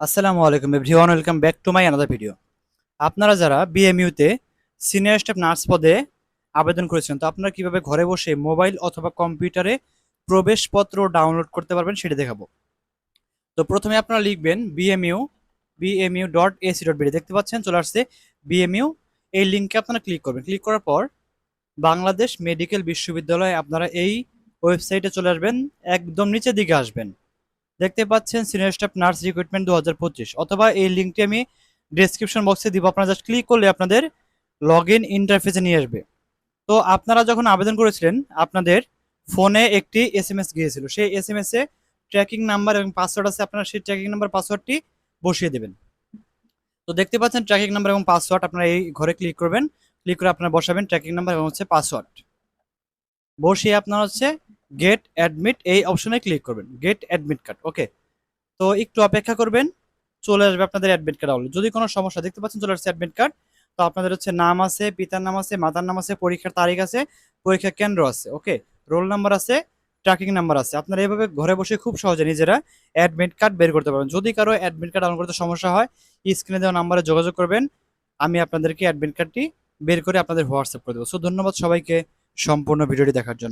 আসসালামু আলাইকুম everyone, welcome back to my another video আপনারা যারা বিএমইউতে সিনিয়র স্টাফ নার্স পদে আবেদন করেছেন, তো আপনারা কীভাবে ঘরে বসে মোবাইল অথবা কম্পিউটারে প্রবেশপত্র ডাউনলোড করতে পারবেন সেটা দেখাবো। তো প্রথমে আপনারা লিখবেন BMU BMU dot AC dot BD দেখতে পাচ্ছেন চলে আসছে বিএমইউ এই লিঙ্কে আপনারা ক্লিক করবেন। ক্লিক করার পর বাংলাদেশ মেডিকেল বিশ্ববিদ্যালয়ে আপনারা এই ওয়েবসাইটে চলে আসবেন, একদম নিচের দিকে আসবেন। দেখতে পাচ্ছেন সিনিয়র স্টাফ নার্স রিক্রুটমেন্ট দু হাজার পঁচিশ। অথবা এই লিঙ্কটি আমি ডেসক্রিপশন বক্সে দিব, আপনারা জাস্ট ক্লিক করলে আপনাদের লগ ইন ইন্টারফেসে নিয়ে আসবে। তো আপনারা যখন আবেদন করেছিলেন, আপনাদের ফোনে একটি এস এম এস গিয়েছিল। সেই এস এম এস এ ট্র্যাকিং নাম্বার এবং পাসওয়ার্ড আছে, আপনারা সেই ট্র্যাকিং নাম্বার পাসওয়ার্ডটি বসিয়ে দেবেন। তো দেখতে পাচ্ছেন ট্র্যাকিং নাম্বার এবং পাসওয়ার্ড আপনারা এই ঘরে ক্লিক করবেন। ক্লিক করে আপনারা বসাবেন ট্র্যাকিং নাম্বার এবং হচ্ছে পাসওয়ার্ড বসিয়ে আপনার হচ্ছে গেট অ্যাডমিট এই অপশনে ক্লিক করবেন। গেট অ্যাডমিট কার্ড ওকে তো একটু অপেক্ষা করবেন, চলে আসবে আপনাদের অ্যাডমিট কার্ড আউলে যদি কোনো সমস্যা দেখতে পাচ্ছেন, চলে আসছে অ্যাডমিট কার্ড তো আপনাদের হচ্ছে নাম আছে, পিতার নাম আছে, মাতার নাম আছে, পরীক্ষার তারিখ আছে পরীক্ষা কেন্দ্র আছে ওকে রোল নাম্বার আছে ট্র্যাকিং নাম্বার আছে। আপনারা এভাবে ঘরে বসে খুব সহজে নিজেরা অ্যাডমিট কার্ড বের করতে পারবেন। যদি কারও অ্যাডমিট কার্ড ডাউনলোড করতে সমস্যা হয় স্ক্রিনে দেওয়া নাম্বারে যোগাযোগ করবেন, আমি আপনাদেরকে অ্যাডমিট কার্ডটি বের করে আপনাদের হোয়াটসঅ্যাপ করে দেবো। সো ধন্যবাদ সবাইকে সম্পূর্ণ ভিডিওটি দেখার জন্য।